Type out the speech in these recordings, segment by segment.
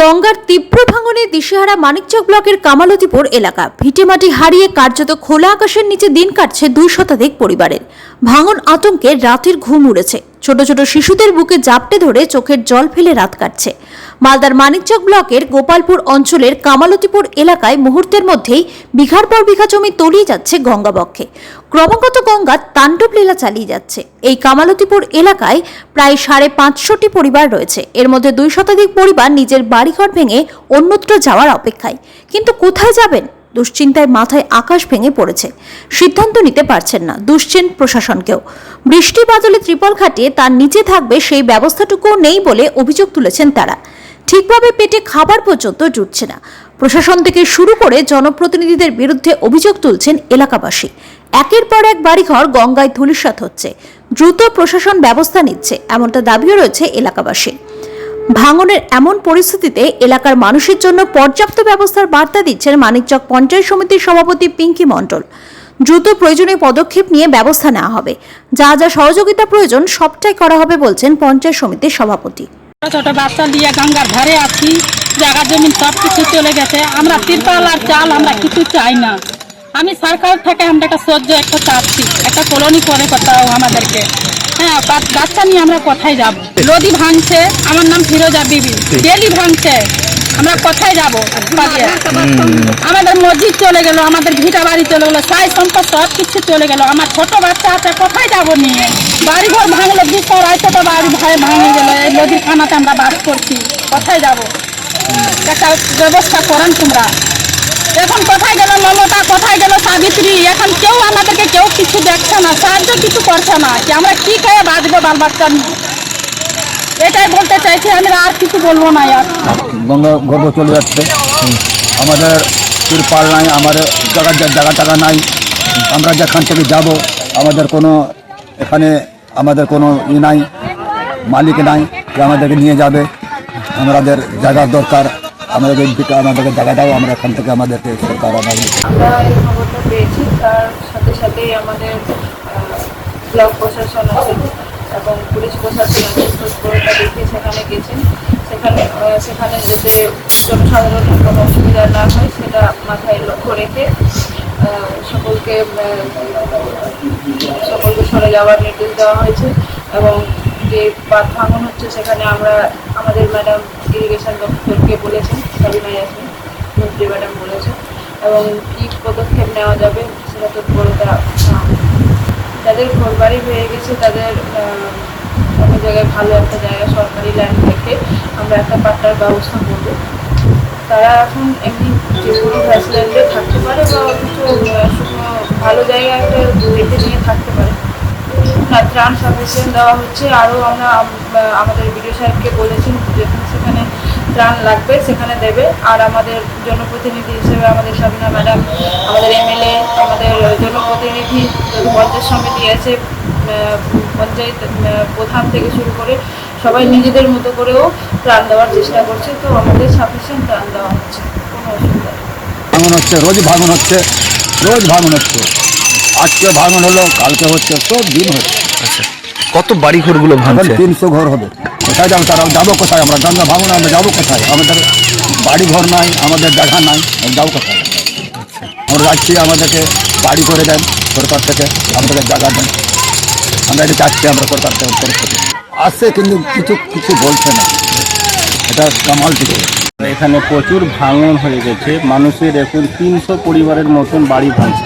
গঙ্গার তীব্র ভাঙনে দিশেহারা মানিকচক ব্লকের কামালতিপুর এলাকা। ভিটেমাটি হারিয়ে কার্যত খোলা আকাশের নিচে দিন কাটছে দুই শতাধিক পরিবারের। ভাঙন আতঙ্কে রাতের ঘুম উড়েছে। ছোট ছোট শিশুদের বুকে জাপটে ধরে চোখের জল ফেলে রাত কাটছে। মালদার মানিকচক ব্লকের গোপালপুর অঞ্চলের কামালতিপুর এলাকায় মুহূর্তের মধ্যেই বিঘার পর বিঘা জমি তলিয়ে যাচ্ছে গঙ্গাবক্ষে। ক্রমাগত গঙ্গা তাণ্ডব লীলা চালিয়ে যাচ্ছে। এই কামালতিপুর এলাকায় প্রায় সাড়ে পাঁচশোটি পরিবার রয়েছে। এর মধ্যে দুই শতাধিক পরিবার নিজের বাড়িঘর ভেঙে অন্যত্র যাওয়ার অপেক্ষায়। কিন্তু কোথায় যাবেন? দুশ্চিন্তায় মাথায় আকাশ ভেঙে পড়েছে। সিদ্ধান্ত নিতে পারছেন না দুশ্চিন প্রশাসনকেও। বৃষ্টি বাদলে ত্রিপল খাটিয়ে তার নিচে থাকবে সেই ব্যবস্থাটুকুও নেই বলে অভিযোগ তুলেছেন তারা। ঠিকভাবে পেটে খাবার পর্যন্ত জুটছে না। প্রশাসন থেকে শুরু করে জনপ্রতিনিধিদের বিরুদ্ধে অভিযোগ তুলছেন এলাকাবাসী। একের পর এক বাড়িঘর গঙ্গায় ধূলিসাৎ হচ্ছে। দ্রুত প্রশাসন ব্যবস্থা নিচ্ছে, এমনটা দাবিও রয়েছে এলাকাবাসীর। ভাঙনের এমন পরিস্থিতিতে এলাকার মানুষের জন্য পর্যাপ্ত ব্যবস্থার বার্তা দিচ্ছেন মানিকচক পঞ্চায়েত সমিতির সভাপতি পিঙ্কি মণ্ডল। দ্রুত প্রয়োজনীয় পদক্ষেপ নিয়ে ব্যবস্থা নেওয়া হবে। যা যা সহযোগিতা প্রয়োজন, সবটাই করা হবে বলছেন পঞ্চায়েত সমিতির সভাপতি। ছোট বাচ্চা নিয়ে গঙ্গার ধারে আছি জায়গা জমি সব কিছু চলে গেছে। আমরা তিরপাল আর চাল আমরা কিছু চাই না। আমি সরকার থেকে আমরা একটা সহ্য একটা চাচ্ছি। একটা কলোনি করে কোথাও আমাদেরকে। হ্যাঁ বাচ্চা নিয়ে আমরা কোথায় যাব? নদী ভাঙছে আমার নাম ফিরোজা বিবি। ডেলি ভাঙছে আমরা কোথায় যাব? আমাদের মসজিদ চলে গেল আমাদের ভিটা বাড়ি চলে গেলো সাই সম্পদ সব কিছু চলে গেল। আমার ছোট বাচ্চা আছে কোথায় যাব নিয়ে? বাড়ি ঘর ভাঙলো বিশটা আড়াইশোটা বাড়ি ভাই ভাঙে গেল এই নদীর খানাতে আমরা বাস করছি কোথায় যাব? একটা ব্যবস্থা করেন তোমরা। এখন কোথায় গেল মমতা? কোথায় গেল সাবিত্রী? এখন কেউ আমাদেরকে কেউ কিছু দেখছে না, সাহায্য কিছু করছে না যে আমরা কি খেয়ে বাঁচবো বাল বাচ্চা এটাই বলতে চাইছি, আমি আর কিছু বলব না আর। গঙ্গা গর্ব চলে যাচ্ছে। আমাদের তিরপাল নাই, আমাদের জায়গা জায়গা টাকা নাই। আমরা যেখান থেকে যাব, আমাদের কোনো এখানে আমাদের কোনো ই নাই, মালিক নাই যে আমাদেরকে নিয়ে যাবে। আমাদের জায়গার দরকার। আমাদের ভিটা আমাদেরকে জায়গা আমরা এখান থেকে আমাদেরকে সরকার আমাদের আমরা এই খবরটা পেয়েছি, তার সাথে সাথেই আমাদের ব্লক প্রশাসন আছে এবং পুলিশ প্রশাসন আছেন খোঁজখবরটা সেখানে গেছেন। সেখানে সেখানে যাতে জনসাধারণের কোনো অসুবিধা না হয়, সেটা মাথায় লক্ষ্য রেখে সকলকে সকলকে সরে যাওয়ার নির্দেশ দেওয়া হয়েছে। এবং যে বাঁধ ভাঙন হচ্ছে, সেখানে আমরা, আমাদের ম্যাডাম ইরিগেশন দপ্তরকে বলেছেন সাবিনা ইয়াসমিন মন্ত্রী ম্যাডাম বলেছেন এবং কী পদক্ষেপ নেওয়া যাবে সেটা তৎপরতা আহ, যাদের ঘরবাড়ি হয়ে গেছে তাদের অন্য জায়গায় ভালো একটা জায়গা সরকারি ল্যান্ড থেকে আমরা একটা পাট্টার ব্যবস্থা করব। তারা এখন এমনি যে কোনো ভ্যাসল্যান্ডে থাকতে পারে বা কিছু শুকনো ভালো জায়গা একটা দেখে নিয়ে থাকতে পারে। ত্রাণ সাজেশন দেওয়া হচ্ছে। আরও আমরা, আম- আমাদের বিডিও সাহেবকে বলেছি যেখানে সেখানে ত্রাণ লাগবে, সেখানে দেবে। আর আমাদের জনপ্রতিনিধি হিসেবে আমাদের সাবিনা ম্যাডাম, আমাদের এমএলএ, আমাদের জনপ্রতিনিধি পঞ্চায়েত সমিতি আছে পঞ্চায়েত প্রধান থেকে শুরু করে সবাই নিজেদের মতো করেও ত্রাণ দেওয়ার চেষ্টা করছে। তো আমাদের সাফিসিয়েন্ট ত্রাণ দেওয়া হচ্ছে। কোনো অসুবিধা ভাঙন হচ্ছে, রোজ ভাঙন হচ্ছে, রোজ ভাঙন হচ্ছে। আজকে ভাঙন হলো কালকে হচ্ছে সব দিন হচ্ছে। আচ্ছা কত বাড়ি ঘরগুলো ভাঙছে? তিনশো ঘর হবে। কোথায় যাব তারা? যাব কোথায়? আমরা গঙ্গা ভাঙন আমরা যাব কোথায়? আমাদের বাড়ি ঘর নাই আমাদের দেখা নাই আমরা যাব কোথায়? আমরা যাচ্ছি আমাদেরকে বাড়ি করে দেন সরকার থেকে আমাদেরকে জায়গা দেন। আমরা এটা চাচ্ছি আমরা সরকার থেকে থেকে আসছে কিন্তু কিছু কিছু বলছে না। এটা কামাল দিকে এখানে প্রচুর ভাঙন হয়ে গেছে। মানুষের এখন তিনশো পরিবারের মতন বাড়ি ভাঙছে।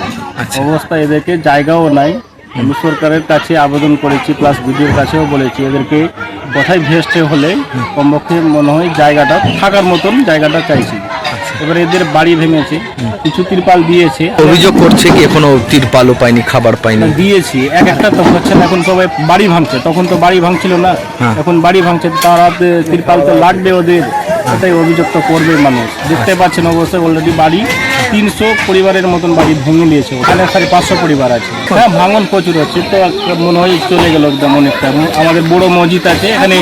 অবস্থা এদেরকে জায়গাও নাই। আমি সরকারের কাছে আবেদন করেছি প্লাস বিডিওর কাছেও বলেছি এদেরকে কোথায় ভেস্টে হলে কমপক্ষে মনে হয় জায়গাটা থাকার মতন জায়গাটা চাইছি। এবারে এদের বাড়ি ভেঙেছে কিছু তিরপাল দিয়েছে। অভিযোগ করছে কি এখনও তিরপালও পায়নি খাবার পায়নি? দিয়েছি। এক একটা তো হচ্ছে না এখন সবাই বাড়ি ভাঙছে। তখন তো বাড়ি ভাঙছিল না। হ্যাঁ। এখন বাড়ি ভাঙছে তারা তিরপাল তো লাগবে ওদের। এটাই অভিযোগ তো করবে মানুষ। দেখতে পাচ্ছেন অবশ্যই অলরেডি বাড়ি। তিনশো পরিবারের মতন বাড়ি ভেঙে নিয়েছে ওখানে সাড়ে পাঁচশো পরিবার আছে। হ্যাঁ ভাঙন প্রচুর হচ্ছে। তো মনে হয় চলে গেল একদম অনেকটা। আমাদের বড় মসজিদ আছে। এখানে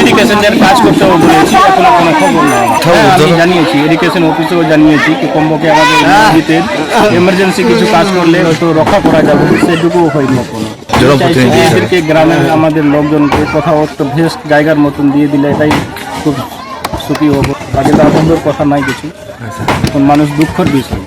এডুকেশনের কাজ করতে হবে বলেছি এখনও কোনো খবর নেই। হ্যাঁ, আমি জানিয়েছি এডুকেশন অফিসেও জানিয়েছি কমপক্ষে আমাদের মসজিদের এমার্জেন্সি কিছু কাজ করলে হয়তো রক্ষা করা যাবে। সেটুকুও হয়নি কোনো। এদেরকে গ্রামের আমাদের লোকজনকে কোথাও একটা ভেস্ট জায়গার মতন দিয়ে দিলে এটাই খুব সুখী হব। বাকি তার বন্ধুর কথা নাই কিছু। আচ্ছা। এখন মানুষ দুঃখর বিষয়